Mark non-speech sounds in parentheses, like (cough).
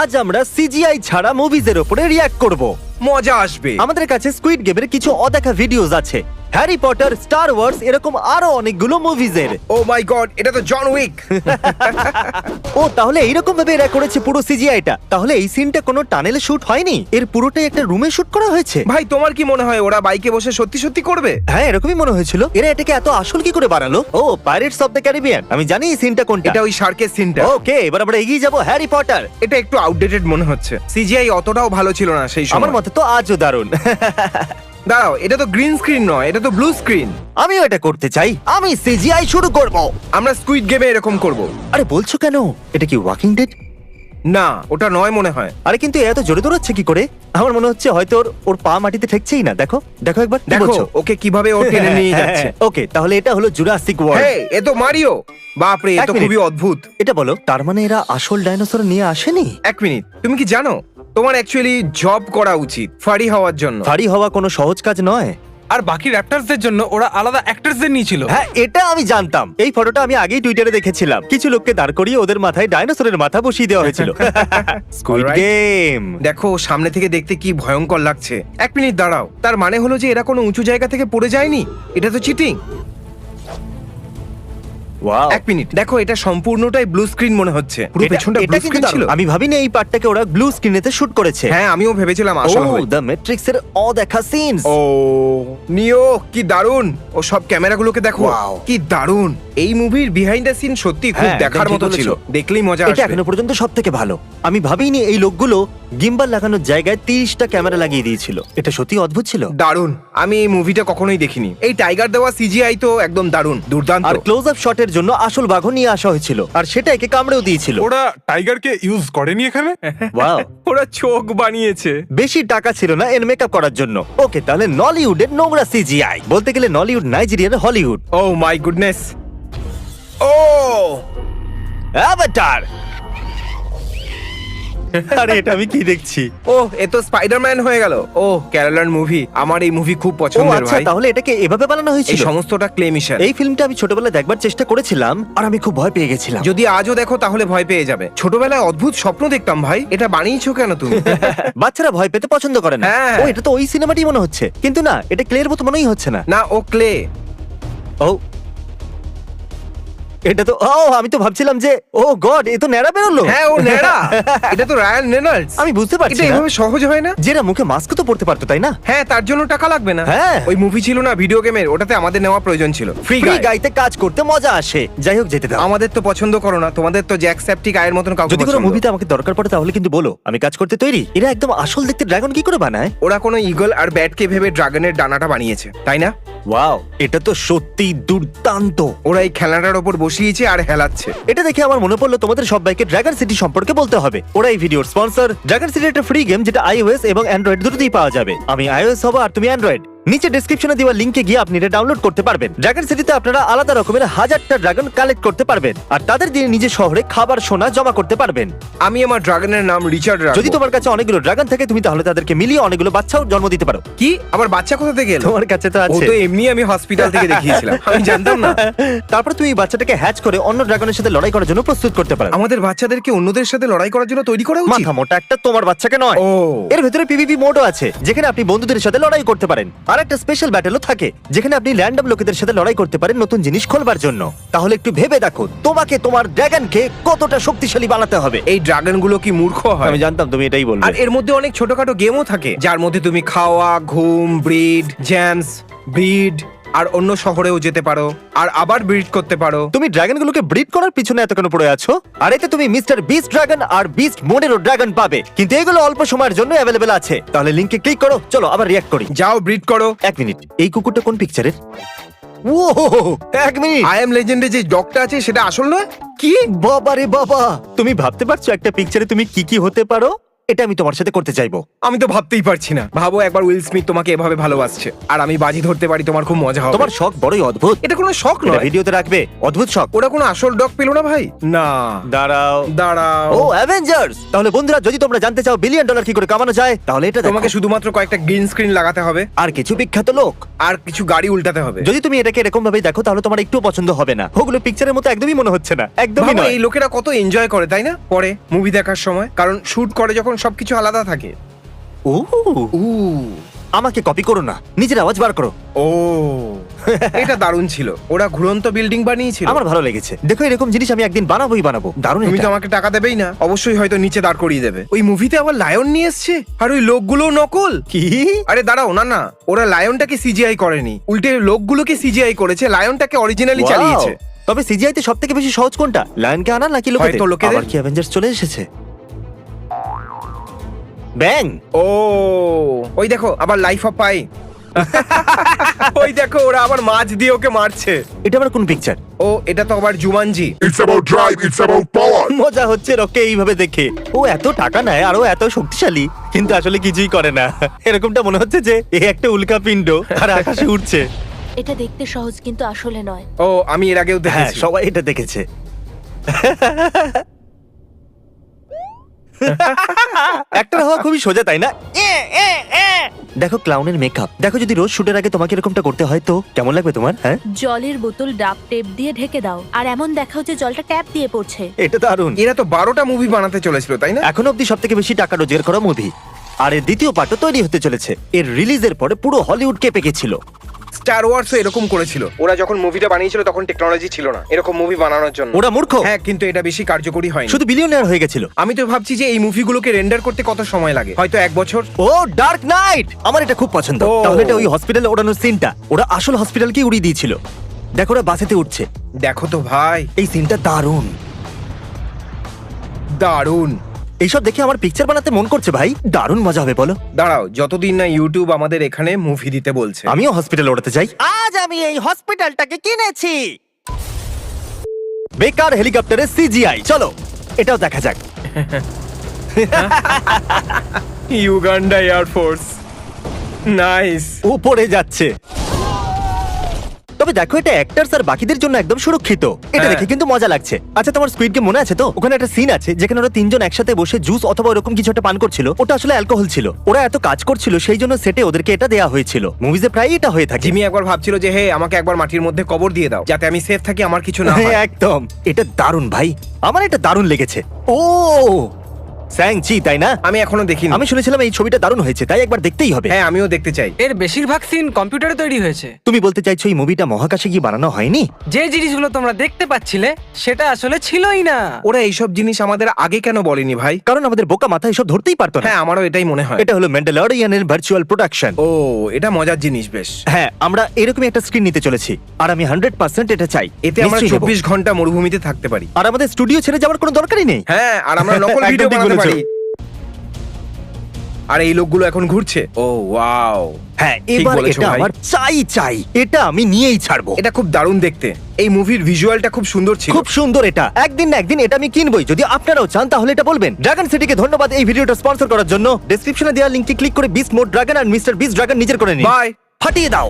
আজ আমরা সিজিআই ছাড়া মুভিজের ওপরে রিয়াক্ট করব। মজা আসবে। আমাদের কাছে স্কুইড গেমের কিছু অদেখা ভিডিওস আছে। হ্যারি পটার স্টার ওয়ার্স এরকম আরও অনেকগুলো মুভিজের ও মাই গড এটা তো জন উইক (laughs) ও তাহলে এইরকম ভাবে এরা করেছে পুরো সিজিআইটা তাহলে এই সিনটা কোনো টানেলে শুট হয়নি? এর পুরোটাই একটা রুমে শুট করা হয়েছে? ভাই তোমার কি মনে হয় ওরা বাইকে বসে সত্যি সত্যি করবে? হ্যাঁ এরকমই মনে হয়েছিল। এরা এটাকে এত আসল কি করে বানালো? ও পাইরেটস অফ দ্য ক্যারিবিয়ান আমি জানি এই সিনটা কোনটা। এটা ওই শার্কের সিনটা ওকে এবার আমরা এগিয়ে যাব হ্যারি পটার। এটা একটু আউটডেটেড মনে হচ্ছে। সিজিআই অতটাও ভালো ছিল না সেই সময়। আমার মতে তো আজও দারুণ। (laughs) দাঁড়াও এটা তো গ্রিন স্ক্রিন নয় এটা তো ব্লু স্ক্রিন আমিও এটা করতে চাই। আমি সিজিআই শুরু করব। আমরা স্কুইড গেমে এরকম করব। আরে বলছো কেন? এটা কি ওয়াকিং ডেড না ওটা নয় মনে হয়। আরে কিন্তু এত জোরে দৌড়াচ্ছে কি করে? আমার মনে হচ্ছে হয়তো ওর ওর পা মাটিতে ঠেকছেই না। দেখো দেখো একবার কি দেখো বলছো? ওকে কীভাবে ও টেনে নিয়ে যাচ্ছে। ওকে তাহলে এটা হলো জুরাসিক ওয়ার্ল্ড এ তো মারিও বাপরে এ এক তো মিনিট। খুবই অদ্ভুত। এটা বলো তার মানে এরা আসল ডাইনোসর নিয়ে আসেনি? এক মিনিট তুমি কি জানো? তোমার অ্যাকচুয়ালি জব করা উচিত ফাড়ি হওয়ার জন্য। ভারী হওয়া কোনো সহজ কাজ নয়। আর বাকি র্যাপটার্সদের জন্য ওরা আলাদা অ্যাক্টরসদের নিয়েছিল। হ্যাঁ এটা আমি জানতাম। এই ফটোটা আমি আগেই টুইটারে দেখেছিলাম। কিছু লোককে দাঁড় করিয়ে ওদের মাথায় ডাইনোসরের মাথা বসিয়ে দেওয়া হয়েছিল। (laughs) Squid Alright. গেম দেখো সামনে থেকে দেখতে কি ভয়ঙ্কর লাগছে। এক মিনিট দাঁড়াও। তার মানে হলো যে এরা কোনো উঁচু জায়গা থেকে পড়ে যায়নি? এটা তো চিটিং ওয়াও এক মিনিট দেখো এটা সম্পূর্ণটাই ব্লু স্ক্রিন মনে হচ্ছে। পুরো পেছনটা ব্লু স্ক্রিন ছিল। আমি ভাবিনি এই পার্টটাকে ওরা ব্লু স্ক্রিনেতে শুট করেছে। হ্যাঁ আমিও ভেবেছিলাম আসল ও দ্য ম্যাট্রিক্স এর অদেখা সিনস ও নিও কি দারুণ ও সব ক্যামেরাগুলোকে দেখো। Wow. কি দারুণ এই মুভির বিহাইন্ড দ্য সিন সত্যি খুব হ্যাঁ, দেখার মতো ছিল। দেখলেই মজা এটা আসবে। এখনও পর্যন্ত সব থেকে ভালো। আমি ভাবিনি এই লোকগুলো গিম্বাল লাগানোর জায়গায় তিরিশটা ক্যামেরা লাগিয়ে দিয়েছিল। এটা সত্যি অদ্ভুত ছিল। দারুণ আমি এই মুভিটা কখনোই দেখিনি। এই টাইগার দেওয়া সিজিআই তো একদম দারুণ দুর্দান্ত। আর ক্লোজ আপ শটের জন্য আসল বাঘ নিয়ে আসা হয়েছিল আর সেটা একে কামড়েও দিয়েছিল। ওরা টাইগারকে ইউজ করেনি এখানে? ওয়াও (laughs) ওরা চোখ বানিয়েছে। বেশি টাকা ছিল না এর মেকআপ করার জন্য। ওকে তাহলে নলিউডের নোংরা সিজিআই বলতে গেলে নলিউড নাইজেরিয়ার Hollywood oh my goodness oh Avatar আরে এটা আমি কি দেখছি? ও এ তো স্পাইডারম্যান হয়ে গেল। ও কেরালার মুভি আমার এই মুভি খুব ও পছন্দের আচ্ছা ভাই। তাহলে এটাকে এভাবে বানানো এই হয়েছিল সমস্তটা ক্লেমিশন এই ফিল্মটা আমি ছোটবেলায় দেখবার চেষ্টা করেছিলাম আর আমি খুব ভয় পেয়ে গেছিলাম। যদি আজও দেখো তাহলে ভয় পেয়ে যাবে। ছোটবেলায় অদ্ভুত স্বপ্ন দেখতাম ভাই। এটা বানিয়েছো কেন তুমি? (laughs) বাচ্চারা ভয় পেতে পছন্দ করে না। হ্যাঁ। ও এটা তো ওই সিনেমাটি মনে হচ্ছে। কিন্তু না এটা ক্লের মতো মনেই হচ্ছে না। না ও ক্লে ও এটা তো ও আমি তো ভাবছিলাম যে ও গড এ তো ন্যাড়া বেরোলো। হ্যাঁ ও নেড়া (laughs) এটা তো রায়ান রেনল্ডস। আমি বুঝতে পারছি এটা না। এভাবে সহজ হয় না? যেটা মুখে মাস্ক তো পড়তে পারতো তাই না? হ্যাঁ তার জন্য টাকা লাগবে না। হ্যাঁ। ওই মুভি ছিল না ভিডিও গেমের ওটাতে আমাদের নেওয়া প্রয়োজন ছিল। ফ্রি ফ্রি গাইতে কাজ করতে মজা আসে। যাই হোক যেতে দাও। আমাদের তো পছন্দ করো না তোমাদের তো জ্যাক স্যাপটিক আয়ের মতন কাউকে যদি কোনো পছন্দ। মুভিতে আমাকে দরকার পড়ে তাহলে কিন্তু বলো। আমি কাজ করতে তৈরি। এরা একদম আসল দেখতে ড্রাগন কি করে বানায়? ওরা কোনো ইগল আর ব্যাটকে ভেবে ড্রাগনের ডানাটা বানিয়েছে তাই না? ওয়াও এটা তো সত্যি দুর্দান্ত। ওরা এই খেলনাটার ওপর বসিয়েছে আর হেলাচ্ছে। এটা দেখে আমার মনে পড়ল তোমাদের সবাইকে ড্রাগন সিটি সম্পর্কে বলতে হবে। ওরা এই ভিডিওর স্পন্সর ড্রাগন সিটি একটা ফ্রি গেম যেটা আইওএস এবং অ্যান্ড্রয়েড দুটোতেই পাওয়া যাবে। আমি আইওএস হব আর তুমি অ্যান্ড্রয়েড নিচে ডেসক্রিপশনে দেওয়া লিংকে গিয়ে আপনি এটা ডাউনলোড করতে পারবেন। ড্রাগন সিটিতে আপনারা আলাদা রকমের হাজারটা ড্রাগন কালেক্ট করতে পারবেন। আর তাদের দিয়ে নিজের শহরে খাবার সোনা জমা করতে পারবেন। আমি আমার ড্রাগনের নাম রিচার্ড রাখব। যদি তোমার কাছে অনেকগুলো ড্রাগন থাকে তুমি তাহলে তাদেরকে মিলিয়ে অনেকগুলো বাচ্চাও জন্ম দিতে পারো। কি? আবার বাচ্চা কোথা থেকে এলো? তোমার কাছে তো ও আছে তো এমনি আমি হসপিটাল থেকে দেখিয়েছিলাম। আমি জানতাম না। (laughs) তারপর তুমি এই বাচ্চাটাকে হ্যাচ করে অন্য ড্রাগনের সাথে লড়াই করার জন্য প্রস্তুত করতে পারো। আমাদের বাচ্চাদেরকে অন্যদের সাথে লড়াই করার জন্য তৈরি করা উচিত? মাথা মোটা একটা তোমার বাচ্চাকে নয়। ও। এর ভেতরে পিভিপি মোডও আছে যেখানে আপনি বন্ধুদের সাথে লড়াই করতে পারেন। আর একটা স্পেশাল ব্যাটেলও থাকে যেখানে আপনি র্যান্ডম লোকেদের সাথে লড়াই করতে পারেন নতুন জিনিস খোলবার জন্য। তাহলে একটু ভেবে দেখো তোমাকে তোমার ড্রাগনকে কতটা শক্তিশালী বানাতে হবে। এই ড্রাগনগুলো কি মূর্খ হয়? আমি জানতাম তুমি এটাই বলবে। আর এর মধ্যে অনেক ছোটখাটো গেমও থাকে যার মধ্যে তুমি খাওয়া ঘুম ব্রিড জ্যামস ব্রিড আর অন্য শহরেও যেতে পারো আর আবার ব্রিড করতে পারো। তুমি ড্রাগনগুলোকে ব্রিড করার পিছনে এত কেন পড়ে আছো? আর এতে তুমি মিস্টার বিস্ট ড্রাগন আর বিস্ট মোডেরও ড্রাগন পাবে। কিন্তু এগুলো অল্প সময়ের জন্য অ্যাভেলেবেল আছে। তাহলে লিংকে ক্লিক করো চলো আবার রিয়াক্ট করি। যাও ব্রিড করো। এক মিনিট এই কুকুরটা কোন পিকচারের ও এক মিনিট। আই এম লেজেন্ডে যে ডগটা আছে সেটা আসল নয়? কি? বাবা রে বাবা তুমি ভাবতে পারছ একটা পিকচারে তুমি কি কি হতে পারো? এটা আমি তোমার সাথে করতে চাইব। আমি তো ভাবতেই পারছি না। ভাবো একবার উইল স্মিথ তোমাকে এভাবে ভালোবাসছে। আর আমি বাজি ধরতে পারি তোমার খুব মজা হবে। তোমার শখ বড়ই অদ্ভুত। এটা কোনো শখ এটা নয়। ভিডিওতে রাখবে। অদ্ভুত শখ। ওরা কোনো আসল ডগ পেল না ভাই? না। দাঁড়াও। দাঁড়াও। ও অ্যাভেঞ্জার্স তাহলে বন্ধুরা যদি তোমরা জানতে চাও বিলিয়ন ডলার কি করে কামানো যায় তাহলে এটা তোমাকে তোমাকে শুধুমাত্র কয়েকটা গ্রিন স্ক্রিন লাগাতে হবে। আর কিছু বিখ্যাত লোক। আর কিছু গাড়ি উল্টাতে হবে। যদি তুমি এটাকে এরকম ভাবে দেখো তাহলে তোমার একটু পছন্দ হবে না। ওগুলো পিকচারের মতো একদমই মনে হচ্ছে না। একদমই ভাবো নয়। এই লোকেরা কত এনজয় করে তাই না? পরে মুভি দেখার সময়। কারণ শুট করে যখন সবকিছু আলাদা থাকে। ও। উ। আমাকে কপি করো না নিজের আওয়াজ বার করো। ও। এটা দারুণ ছিল। ওরা ঘুরন্ত বিল্ডিং বানিয়েছিল। আমার ভালো লেগেছে। দেখো এরকম জিনিস আমি একদিন বানাবোই বানাবো। দারুণ তুমি তো আমাকে টাকা দেবেই না। অবশ্যই হয়তো নিচে দাঁড় করিয়ে দেবে। ওই মুভিতে আবার লায়ন নিয়ে এসছে? আর ওই লোকগুলো নকল? কি? আরে দাঁড়াও না না। ওরা লায়নটাকে সিজিআই করেনি। উল্টে লোকগুলোকে সিজিআই করেছে লায়নটাকে অরিজিনালি চালিয়েছে। তবে সিজিআই তে সব থেকে বেশি সহজ কোনটা? লায়নকে আনা নাকি লোকেদের। আবার কি অ্যাভেঞ্জার্স চলে এসেছে? ব্যাং। ও ওই দেখো আবার লাইফ অফ পাই ওই দেখো ওরা আবার মাছ দিয়ে ওকে মারছে। এটা আবার কোন পিকচার ও এটা তো আবার Jumanji. It's about drive, it's about power. মজা হচ্ছে রকে এইভাবে দেখে। ও এত টাকা নেয় আর ও এত শক্তিশালী কিন্তু আসলে কিছুই করে না। এরকমটা মনে হচ্ছে যে এ একটা উল্কা পিণ্ড আর আকাশে উঠছে এটা দেখতে সহজ কিন্তু আসলে নয়। ও আমি এর আগেও হ্যাঁ দেখেছি। সবাই এটা দেখেছে। একটা হওয়া খুবই সোজা তাই না? দেখো ক্লাউনের মেকআপ দেখো যদি রোজ শুটের আগে তোমাকে এরকমটা করতে হয় তো কেমন লাগবে তোমার হ্যাঁ? জলের বোতল ডাব টেপ দিয়ে ঢেকে দাও আর এমন দেখাও যে জলটা ট্যাপ দিয়ে পড়ছে। এটা দারুণ। এরা তো বারোটা মুভি বানাতে চলেছিল তাই না? এখন অব্দি সব থেকে বেশি টাকা রোজগার করা মুভি আর এর দ্বিতীয় পার্টও তৈরি হতে চলেছে। এর রিলিজের পরে পুরো হলিউড কেঁপে গেছিল। স্টার ওয়ার্সও এরকম করেছিল। ওরা যখন মুভিটা বানিয়েছিল তখন টেকনোলজি ছিল না। এরকম মুভি বানানোর জন্য। ওরা মূর্খ? হ্যাঁ কিন্তু এটা বেশি কার্যকরী হয়নি। শুধু বিলিয়নিয়ার হয়ে গেছিল। আমি তো ভাবছি যে এই মুভিগুলোকে রেন্ডার করতে কত সময় লাগে? হয়তো এক বছর। ও ডার্ক নাইট আমার এটা খুব পছন্দ। ও। তাহলে এটা ওই হসপিটালে ওড়ানোর সিনটা ওরা আসল হসপিটালকে উড়িয়ে দিয়েছিল। দেখো ওরা বাসেতে উঠছে। দেখো তো ভাই। এই সিনটা দারুণ। দারুণ। এইসব দেখে আমার পিকচার বানাতে মন করছে ভাই। দারুণ মজা হবে বলো। দাঁড়াও যতদিন না ইউটিউব আমাদের এখানে মুভি দিতে বলছে। আমিও হসপিটাল ওড়াতে চাই। আজ আমি এই হসপিটালটাকে কিনেছি। বেকার হেলিকপ্টারে সিজিআই চলো এটাও দেখা যাক। ইউগান্ডা এয়ারফোর্স নাইস উপরে যাচ্ছে। তবে দেখো এটা অ্যাক্টার্স আর বাকিদের জন্য একদম সুরক্ষিত। এটা হ্যাঁ। দেখে কিন্তু মজা লাগছে। আচ্ছা তোমার স্কুইড গেম মনে আছে তো? ওখানে একটা সিন আছে যেখানে ওরা তিনজন একসাথে বসে জুস অথবা ওরকম কিছু একটা পান করছিল। ওটা আসলে অ্যালকোহল ছিল। ওরা এত কাজ করছিল সেই জন্য সেটে ওদেরকে এটা দেয়া হয়েছিল। মুভিজে প্রায় এটা হয়ে থাকে। জিমি একবার ভাবছিল যে হে আমাকে একবার মাটির মধ্যে কবর দিয়ে দাও যাতে আমি সেফ থাকি আমার কিছু না হয় হ্যাঁ, একদম। এটা দারুণ ভাই। আমার এটা দারুণ লেগেছে। ও! স্যাংচি তাই না? আমি এখনও দেখিনি। আমি শুনেছিলাম এই ছবিটা দারুণ হয়েছে তাই একবার দেখতেই হবে। হ্যাঁ আমিও দেখতে চাই। এর বেশিরভাগ সিন কম্পিউটারে তৈরি হয়েছে। তুমি বলতে চাইছো এই মুভিটা মহাকাশে গিয়ে বানানো হয়নি? যে জিনিসগুলো তোমরা দেখতে পাচ্ছিলে সেটা আসলে ছিলই না। ওরা এইসব জিনিস আমাদের আগে কেন বলেনি ভাই? কারণ আমাদের বোকা মাথা এসব ধরতেই পারতো না। হ্যাঁ আমারও এটাই মনে হয়। এটা হলো ম্যান্ডালরিয়ানের ভার্চুয়াল প্রোডাকশন ও এটা মজার জিনিস বেশ। হ্যাঁ আমরা এরকমই একটা স্ক্রিন নিতে চলেছি আর আমি হান্ড্রেড পার্সেন্ট এটা চাই। এতে আমরা নিশ্চয়ই নেব। চব্বিশ ঘণ্টা মরুভূমিতে থাকতে পারি। আর আমাদের স্টুডিও ছেড়ে যাওয়ার কোনো দরকারই নেই। হ্যাঁ আর আমরা (laughs) নকল ভিডিও বানাতে বলেছ। পারি। আর এই লোকগুলো এখন ঘুরছে? ও ওয়াও। হ্যাঁ এবার বলেছ এটা ভাই। আমার চাই চাই। এটা আমি নিয়েই ছাড়বো। এটা খুব দারুণ দেখতে। এই মুভির ভিজুয়ালটা খুব সুন্দর ছিল। খুব সুন্দর এটা। একদিন না একদিন এটা আমি কিনবই। যদি আপনারাও চান তাহলে এটা বলবেন। ড্রাগন সিটিকে ধন্যবাদ এই ভিডিওটা স্পন্সর করার জন্য। ডেসক্রিপশনে দেওয়া লিংকটি ক্লিক করে বিস মোড ড্রাগন আর মিস্টার বিস ড্রাগন নিজের করে নিন। বাই ফাটিয়ে দাও।